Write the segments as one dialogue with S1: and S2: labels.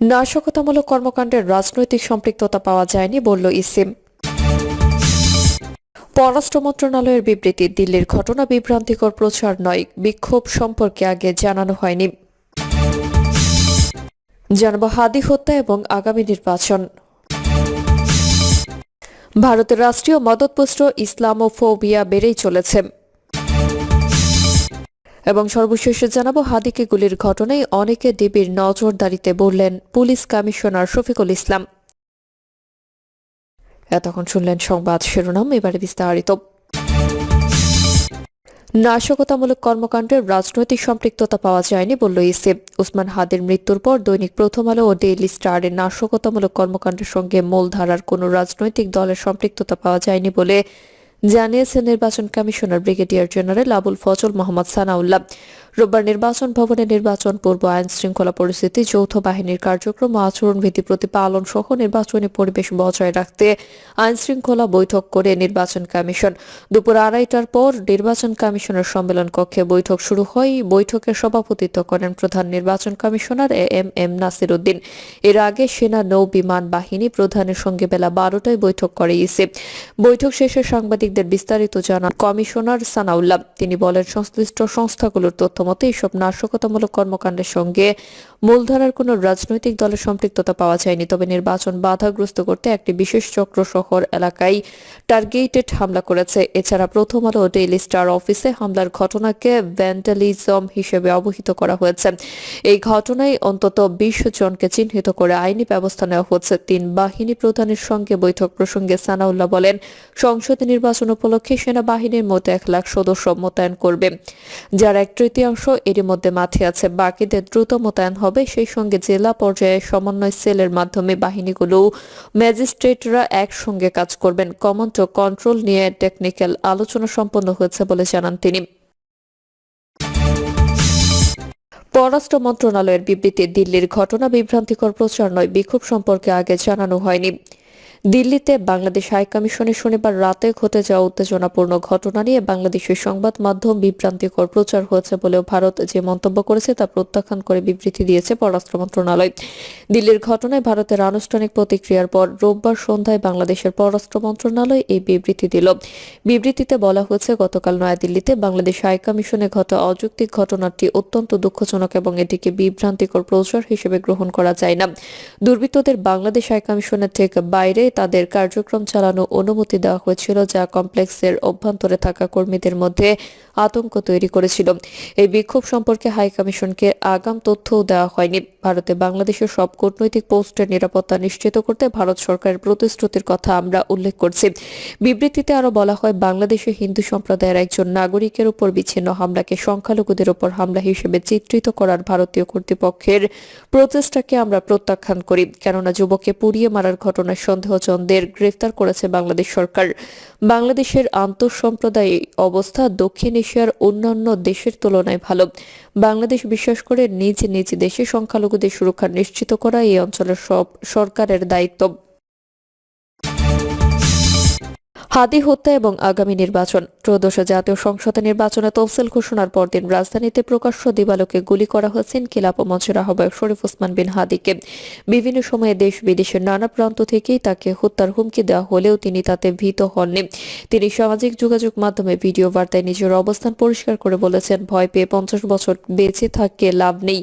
S1: নাশকতামূলক কর্মকাণ্ডের রাজনৈতিক সম্পৃক্ততা পাওয়া যায়নি, বলল ইসিম। পররাষ্ট্র মন্ত্রণালয়ের বিবৃতি, দিল্লির ঘটনা বিভ্রান্তিকর প্রচার নয়, বিক্ষোভ সম্পর্কে আগে জানানো হয়নি। জানাব হাদি হত্যা এবং আগামী নির্বাচন। ভারতের রাষ্ট্রীয় মদতপুষ্ট ইসলামোফোবিয়া বেড়েই চলেছে। এবং সর্বশেষ জানাব হাদিকে গুলির ঘটনায় অনেকে ডিবির নজরদারিতে বললেন পুলিশ কমিশনার শফিকুল ইসলাম। এতক্ষণ শুনলেন সংবাদ শিরোনাম, এবারে বিস্তারিত। নাশকতামূলক কর্মকাণ্ডের রাজনৈতিক সম্পৃক্ততা পাওয়া যায়নি, বলল ইসিব উসমান হাদির মৃত্যুর পর দৈনিক প্রথম আলো ও ডেইলি স্টারের নাশকতামূলক কর্মকাণ্ডের সঙ্গে মূলধারার কোনো রাজনৈতিক দলের সম্পৃক্ততা পাওয়া যায়নি বলে জানিয়েছেন নির্বাচন commissioner brigadier general Abul Fazal Mohammad Sanaullah. রোববার নির্বাচন ভবনে নির্বাচন পূর্ব আইন শৃঙ্খলা পরিস্থিতি, যৌথ বাহিনীর কার্যক্রম ও আচরণবিধি প্রতিপালন সহ নির্বাচনী পরিবেশ বজায় রাখতে আইন শৃঙ্খলা বৈঠক করে নির্বাচন কমিশন। দুপুর আড়াইটার পর নির্বাচন কমিশনের সম্মেলন কক্ষে বৈঠক শুরু হয়। বৈঠকে সভাপতিত্ব করেন প্রধান নির্বাচন commissioner A M M Nasir Uddin এর আগে সেনা নৌ বিমান বাহিনী প্রধানের সঙ্গে বেলা বারোটায় বৈঠক করে ইসে বৈঠক শেষে সাংবাদিকদের বিস্তারিত জানান কমিশনার সানাউল্লাহ। তিনি বলেন, সংশ্লিষ্ট সংস্থাগুলোর তথ্য মতে এসব নাশকতামূলক কর্মকাণ্ডের সঙ্গে মূলধারার কোনো রাজনৈতিক দলের সম্পৃক্ততা পাওয়া যায়নি। তবে নির্বাচন বাধাগ্রস্ত করতে একটি বিশেষ চক্র শহর এলাকায় টার্গেটেড হামলা করেছে। এছাড়া প্রথম আলো ডেইলি স্টার অফিসে হামলার ঘটনাকে ভ্যান্ডালিজম হিসেবে অবহিত করা হয়েছে। এই ঘটনায় অন্তত বিশ জনকে চিহ্নিত করে আইনি ব্যবস্থা নেওয়া হচ্ছে তিন বাহিনী প্রধানের সঙ্গে বৈঠক প্রসঙ্গে সানাউল্লাহ বলেন, সংসদে নির্বাচন উপলক্ষে সেনাবাহিনীর মতো এক লাখ সদস্য মোতায়েন করবে, যার এক তৃতীয়াংশ এরই মধ্যে মাঠে আছে। বাকিদের দ্রুত মোতায়েন হবে সেই সঙ্গে জেলা পর্যায়ে সমন্বয় সেলের মাধ্যমে বাহিনীগুলো। ম্যাজিস্ট্রেটরা একসঙ্গে কাজ করবেন। কমান্ড ও কন্ট্রোল নিয়ে টেকনিক্যাল আলোচনা সম্পন্ন হয়েছে বলে জানান তিনি। পররাষ্ট্র মন্ত্রণালয়ের বিবৃতি, দিল্লির ঘটনা বিভ্রান্তিকর প্রচার নয়, বিক্ষোভ সম্পর্কে আগে জানানো হয়নি। দিল্লিতে বাংলাদেশ হাইকমিশনে শনিবার রাতে ঘটে যাওয়া উত্তেজনাপূর্ণ ঘটনা নিয়ে বাংলাদেশের সংবাদ মাধ্যম বিভ্রান্তিকর প্রচার হয়েছে বলেও ভারত যে মন্তব্য করেছে তা প্রত্যাখ্যান করে বিবৃতি দিয়েছে পররাষ্ট্র মন্ত্রণালয়। দিল্লির ঘটনায় ভারতের আনুষ্ঠানিক প্রতিক্রিয়ার পর রোববার সন্ধ্যায় বাংলাদেশের পররাষ্ট্র মন্ত্রণালয় এই বিবৃতি দিল। বিবৃতিতে বলা হয়েছে, গতকাল নয়াদিল্লিতে বাংলাদেশ হাইকমিশনে ঘটা অযৌক্তিক ঘটনাটি অত্যন্ত দুঃখজনক এবং এটিকে বিভ্রান্তিকর প্রচার হিসেবে গ্রহণ করা যায় না। দুর্বৃত্তদের বাংলাদেশ হাইকমিশনের ঠিক বাইরে তাদের কার্যক্রম চালানো অনুমতি দেওয়া হয়েছিল যা কমপ্লেক্সের অভ্যন্তরে থাকা কর্মীদের মধ্যে আতঙ্ক তৈরি করেছিল। এই বিক্ষোভ সম্পর্কে হাইকমিশনকে আগাম তথ্যও দেওয়া হয়নি। ভারতে বাংলাদেশের সব কূটনৈতিক পোস্টের নিরাপত্তা নিশ্চিত করতে ভারত সরকারের প্রতিশ্রুতির কথা আমরা উল্লেখ করছি। বিবৃতিতে আরও বলা হয়, বাংলাদেশে হিন্দু সম্প্রদায়ের একজন নাগরিকের উপর বিচ্ছিন্ন হামলাকে সংখ্যালঘুদের উপর হামলা হিসেবে চিত্রিত করার ভারতীয় কর্তৃপক্ষের প্রচেষ্টাকে আমরা প্রত্যাখ্যান করি। কেননা যুবককে পুড়িয়ে মারার ঘটনায় সন্দেহজনদের গ্রেফতার করেছে বাংলাদেশ সরকার। বাংলাদেশের আন্তঃসম্প্রদায় অবস্থা দক্ষিণ এশিয়ার অন্যান্য দেশের তুলনায় ভালো। বাংলাদেশ বিশ্বাস করে নিজ নিজ দেশে সংখ্যালঘুদের সুরক্ষা নিশ্চিত করা এই অঞ্চলের সব সরকারের দায়িত্ব। হাদি হত্যা এবং আগামী নির্বাচন। ত্রয়োদশ জাতীয় সংসদ নির্বাচনে তফসিল ঘোষণার পরদিন রাজধানীতে প্রকাশ্য দিবালোকে গুলি করা হয়েছে ইনকিলাব মঞ্চের আহ্বায়ক শরীফ ওসমান বিন হাদিকে। বিভিন্ন সময়ে দেশ বিদেশের নানা প্রান্ত থেকেই তাকে হত্যার হুমকি দেওয়া হলেও তিনি তাতে ভীত হননি। তিনি সামাজিক যোগাযোগ মাধ্যমে ভিডিও বার্তায় নিজের অবস্থান পরিষ্কার করে বলেছেন, ভয় পেয়ে পঞ্চাশ বছর বেঁচে থাকে লাভ নেই।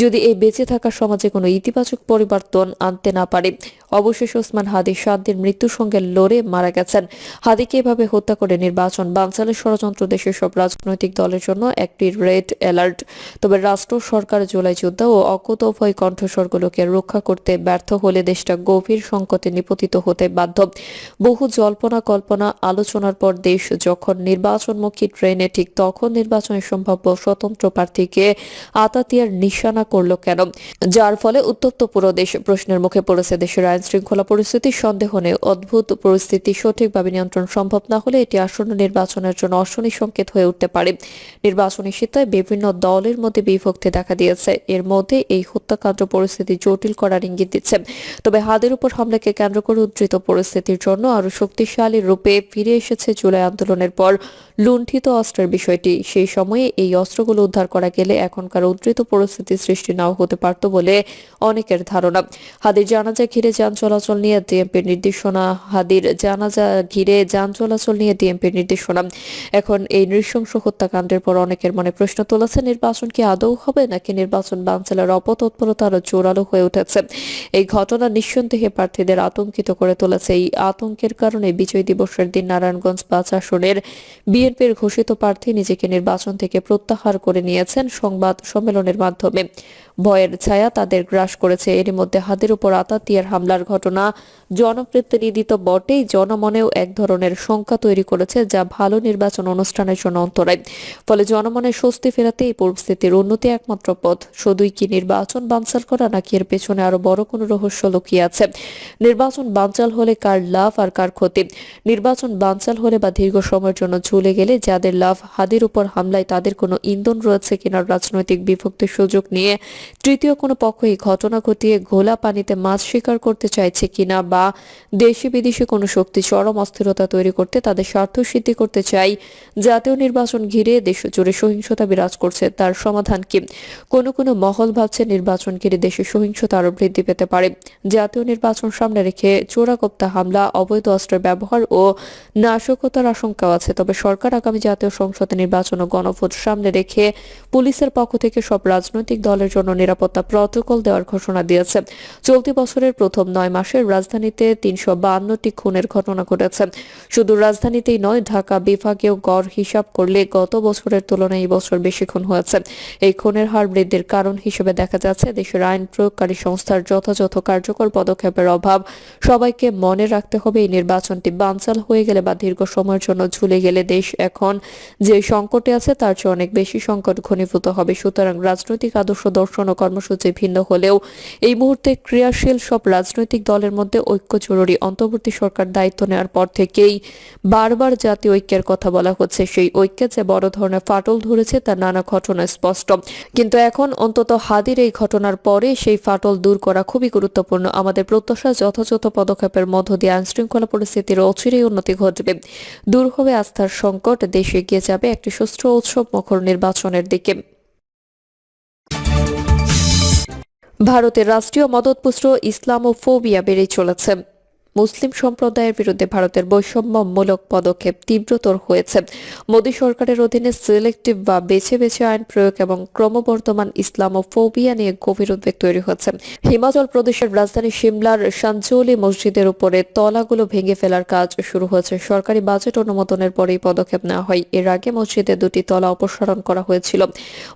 S1: যদি এই বেঁচে থাকা সমাজে কোনো ইতিবাচক পরিবর্তন আনতে না পারে অবশেষে ওসমান হাদি সাত দিন মৃত্যুর সঙ্গে লড়ে মারা গেছেন। হাদিকে এভাবে হত্যা করে নির্বাচন বানচালের ষড়যন্ত্র, দেশের সব রাজনৈতিক দলের জন্য একটি রেড অ্যালার্ট। তবে রাষ্ট্র, সরকার, জুলাই যুদ্ধ ও অকুতভয় কণ্ঠস্বরগুলোকে রক্ষা করতে ব্যর্থ হলে দেশটা গভীর সংকটে নিপতিত হতে বাধ্য। বহু জল্পনা কল্পনা, আলোচনার পর দেশ যখন নির্বাচনমুখী ট্রেনে ঠিক তখন নির্বাচনের সম্ভাব্য স্বতন্ত্র প্রার্থীকে আতাতিয়ার নিশানা করল কেন? যার ফলে উত্তপ্ত পুরো দেশ প্রশ্নের মুখে পড়েছে দেশের আইন শৃঙ্খলা পরিস্থিতি, সন্দেহ নেই। অদ্ভুত পরিস্থিতি সঠিকভাবে নিয়ন্ত্রণ সম্ভব না হলে এটি আসন্ন নির্বাচনের জন্য অশনি সংকেত হয়ে উঠতে পারে। নির্বাচনী শীতায় বিভিন্ন দলের মধ্যে বিভক্তি দেখা দিয়েছে। এর মধ্যে এই হত্যাকাণ্ড পরিস্থিতি জটিল করার ইঙ্গিত দিচ্ছে। তবে হাদের উপর হামলাকে কেন্দ্র করে উদ্ধৃত পরিস্থিতির জন্য আরও শক্তিশালী রূপে ফিরে এসেছে জুলাই আন্দোলনের পর লুণ্ঠিত অস্ত্রের বিষয়টি। সেই সময়ে এই অস্ত্রগুলো উদ্ধার করা গেলে এখনকার উদ্ধৃত পরিস্থিতি সৃষ্টি নাও হতে পারত বলে অনেকের ধারণা। হাদির জানাজা ঘিরে যান চলাচল নিয়ে ডিএমপির নির্দেশনা, হাদির জানাজা ঘিরে যান চলাচল নিয়ে ডিএমপির নির্দেশনা। এখন এই নৃশংস হত্যাকাণ্ডের পর অনেকের মনে প্রশ্ন তুলেছে, নির্বাচন কি আদৌ হবে নাকি নির্বাচন বাঞ্চালের অপতৎপরতা আরও জোরালো হয়ে উঠেছে? এই ঘটনা নিঃসন্দেহে প্রার্থীদের আতঙ্কিত করে তুলেছে। এই আতঙ্কের কারণে বিজয় দিবসের দিন নারায়ণগঞ্জ পাঁচ আসনের বিএনপির ঘোষিত প্রার্থী নিজেকে নির্বাচন থেকে প্রত্যাহার করে নিয়েছেন সংবাদ সম্মেলনের মাধ্যমে। ভয়ের ছায়া তাদের গ্রাস করেছে। এরই মধ্যে হাতের উপর আতাতিয়ার হামলার ঘটনা। জনপ্রতিনিধিত্ব বটেই জনমনেও এক ধরনের শঙ্কা তৈরি করেছে, যা ভালো নির্বাচন অনুষ্ঠানের জন্য অন্তরায়। ফলে জনমনে স্বস্তি ফেরাতে এই পরিস্থিতির উন্নতি একমাত্র পথ। শুধুই কি নির্বাচন বানচাল করা নাকি এর পেছনে আরও বড় কোনো রহস্য লুকিয়ে আছে? নির্বাচন বানচাল হলে কার লাভ আর কার ক্ষতি? নির্বাচন বানচাল হলে বা দীর্ঘ সময়ের জন্য ঝুলে গেলে যাদের লাভ, হাদের উপর হামলায় তাদের কোনো ইন্ধন রয়েছে কিনা রাজনৈতিক বিভক্তির সুযোগ নিয়ে। তৃতীয় কোনো পক্ষ এই ঘটনা ঘটিয়ে ঘোলা পানিতে মাছ শিকার করতে চাইছে কিনা বা দেশি বিদেশি কোনো শক্তি চরম অস্থিরতা তৈরি করতে তাদের স্বার্থ সিদ্ধি করতে চাই। জাতীয় নির্বাচন ঘিরে দেশ জুড়ে সহিংসতা বিরাজ করছে, তার সমাধান কি? কোনো কোনো মহল ভাবছে নির্বাচন ঘিরে দেশে সহিংসতা আরও বৃদ্ধি পেতে পারে। জাতীয় নির্বাচন সামনে রেখে চোরাকপ্তা হামলা, অবৈধ অস্ত্রের ব্যবহার ও নাশকতার আশঙ্কাও আছে। তবে সরকার আগামী জাতীয় সংসদ নির্বাচন ও গণভোট সামনে রেখে পুলিশের পক্ষ থেকে সব রাজনৈতিক দলের জন্য নিরাপত্তা প্রটোকল দেওয়ার ঘোষণা দিয়েছে। চলতি বছরের প্রথম নয় মাসে রাজধানীতে তিনশো বান্নটি খুনের ঘটনা ঘটেছে। শুধু রাজধানীতেই নয়, ঢাকা বিভাগেও গড় হিসাব করলে গত বছরের তুলনায় এই বছর বেশি খুন হয়েছে। এই খুনের হার বৃদ্ধির কারণ হিসেবে দেখা যাচ্ছে, দেশের আইন প্রয়োগকারী সংস্থার যথাযথ কার্যকর পদক্ষেপের অভাব। সবাইকে মনে রাখতে হবে, এই নির্বাচনটি বানচাল হয়ে গেলে বা দীর্ঘ সময়ের জন্য ঝুলে গেলে দেশ এখন যে সংকটে আছে, তার চেয়ে অনেক বেশি সংকট ঘনীভূত হবে। সুতরাং রাজনৈতিক আদর্শ দর্শন ও কর্মসূচি ভিন্ন হলেও এই মুহূর্তে ক্রিয়াশীল সব রাজনৈতিক দলের মধ্যে ঐক্য জরুরি। অন্তর্বর্তী সরকার দায়িত্ব নেওয়ার পর থেকেই বারবার জাতীয় ঐক্যের কথা বলা হচ্ছে। সেই ঐক্যে যে বড় ধরনের ফাটল ধরেছে, তার নানা ঘটনা স্পষ্ট। কিন্তু এখন অন্তত হাদির এই ঘটনার পরে সেই ফাটল দূর করা খুবই গুরুত্বপূর্ণ। আমাদের প্রত্যাশা যথাযথ পদক্ষেপের মধ্য দিয়ে আইন শৃঙ্খলা পরিস্থিতির অচিরেই উন্নতি ঘটবে। দূর হবে আস্থার সংকট, দেশে এগিয়ে যাবে একটি সুষ্ঠু উৎসব মুখর নির্বাচনের দিকে। ভারতের রাষ্ট্রীয় মদতপুষ্ট ইসলামোফোবিয়া বেড়ে চলেছে। মুসলিম সম্প্রদায়ের বিরুদ্ধে ভারতের বৈষম্যমূলক পদক্ষেপ তীব্রতর হয়েছে। মোদী সরকারের অধীনে সিলেক্টিভ বা বেছে বেছে আইন প্রয়োগ এবং ক্রমবর্ধমান ইসলামোফোবিয়া নিয়ে গভীর উদ্বেগ তৈরি হচ্ছে হিমাচল প্রদেশের রাজধানী সিমলার সাঞ্চৌলি মসজিদের উপরে তলাগুলো ভেঙে ফেলার কাজ শুরু হয়েছে। সরকারি বাজেট অনুমোদনের পরে এই পদক্ষেপ নেওয়া হয়। এর আগে মসজিদে দুটি তলা অপসারণ করা হয়েছিল।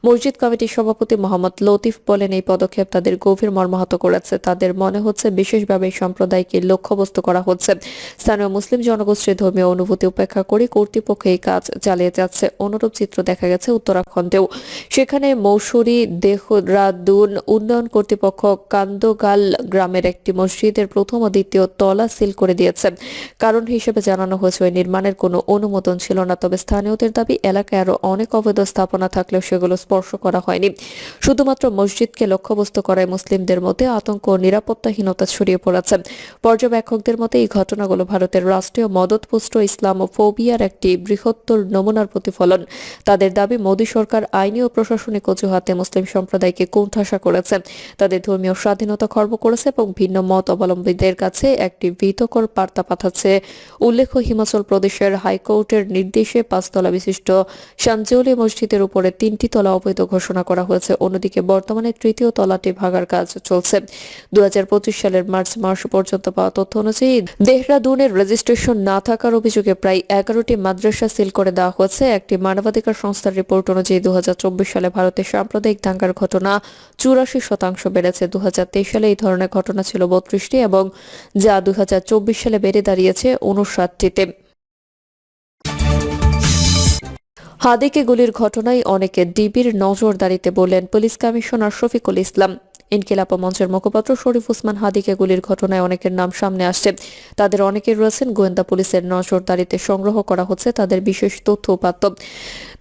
S1: মসজিদ কমিটির সভাপতি মোহাম্মদ লতিফ বলেন, এই পদক্ষেপ তাদের গভীর মর্মাহত করেছে। তাদের মনে হচ্ছে, বিশেষভাবে সম্প্রদায়কে লক্ষ্যবস্তু করা হচ্ছে। স্থানীয় মুসলিম জনগোষ্ঠীর ধর্মীয় অনুভূতি উপেক্ষা করে কর্তৃপক্ষ এই কাজ চালিয়ে যাচ্ছে। অনুরূপ চিত্র দেখা গেছে উত্তরাখণ্ডেও। সেখানে মৌসুরি, দেহরাদুন উন্নয়ন কর্তৃপক্ষ কান্দগাল গ্রামের একটি মসজিদের প্রথম ও দ্বিতীয় তলা সিল করে দিয়েছে। কারণ হিসেবে জানানো হয়েছে নির্মাণের কোনো অনুমোদন ছিল না। তবে স্থানীয়দের দাবি, এলাকায় আরও অনেক অবৈধ স্থাপনা থাকলেও সেগুলো স্পর্শ করা হয়নি। শুধুমাত্র মসজিদকে লক্ষ্যবস্তু করায় মুসলিমদের মধ্যে আতঙ্ক ও নিরাপত্তাহীনতা ছড়িয়ে পড়েছে। পর্যবেক্ষকদের মতে এই ঘটনাগুলো ভারতের রাষ্ট্রীয় মদতপুষ্ট ইসলামোফোবিয়ার একটি বৃহত্তর নমুনার প্রতিফলন। তাদের দাবি, মোদী সরকার আইনি ও প্রশাসনিক অজুহাতে মুসলিম সম্প্রদায়কে কোণঠাসা করেছে। তাদের ধর্মীয় স্বাধীনতা খর্ব করেছে এবং ভিন্ন মত অবলম্বীদের কাছে একটি ভীতকর বার্তা পাঠাচ্ছে। উল্লেখ্য, হিমাচল প্রদেশের হাইকোর্টের নির্দেশে পাঁচতলা বিশিষ্ট সাঞ্জৌলি মসজিদের উপরে তিনটি তলা অবৈধ ঘোষণা করা হয়েছে। অন্যদিকে বর্তমানে তৃতীয় তলাটি ভাগার কাজ চলছে। দুহাজার পঁচিশ সালের মার্চ মাস পর্যন্ত পাওয়া তথ্য অনুযায়ী দেহরাদুনের রেজিস্ট্রেশন না থাকার অভিযোগে প্রায় এগারোটি মাদ্রাসা সিল করে দেওয়া হয়েছে। একটি মানবাধিকার সংস্থার রিপোর্ট অনুযায়ী দু সালে ভারতে সাম্প্রদায়িক দাঙ্গার ঘটনা চুরাশি শতাংশ বেড়েছে। দু সালে এই ধরনের ঘটনা ছিল বত্রিশটি এবং যা দু হাজার চব্বিশ সালে বেড়ে দাঁড়িয়েছে উনষাটটিতে হাদিকে গুলির ঘটনায় অনেকে ডিবির নজরদারিতে বললেন, পুলিশ কমিশনার শফিকুল ইসলাম ইনকিলাপা মঞ্চের মুখপাত্র শরীফ উসমান হাদিকে গুলির ঘটনায় অনেকের নাম সামনে আসছে। তাদের অনেকে রয়েছেন, গোয়েন্দা পুলিশের নজরদারিতে সংগ্রহ করা হচ্ছে তাদের বিশেষ তথ্য উপাত্ত।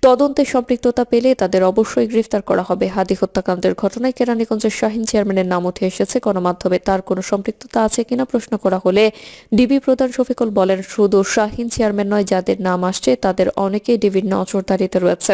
S1: তদন্তে সম্পৃক্ততা পেলে তাদের অবশ্যই গ্রেফতার করা হবে। হাদি হত্যাকাণ্ডের ঘটনায় কেরানীগঞ্জের শাহিন চেয়ারম্যানের নাম উঠে এসেছে। গণমাধ্যমে তার কোনো সম্পৃক্ততা আছে কিনা প্রশ্ন করা হলে ডিবি প্রধান শফিকুল বলেন, শুধু শাহিন চেয়ারম্যান নয়, যাদের নাম আসছে তাদের অনেকেই ডিবির নজরদারিতে রয়েছে।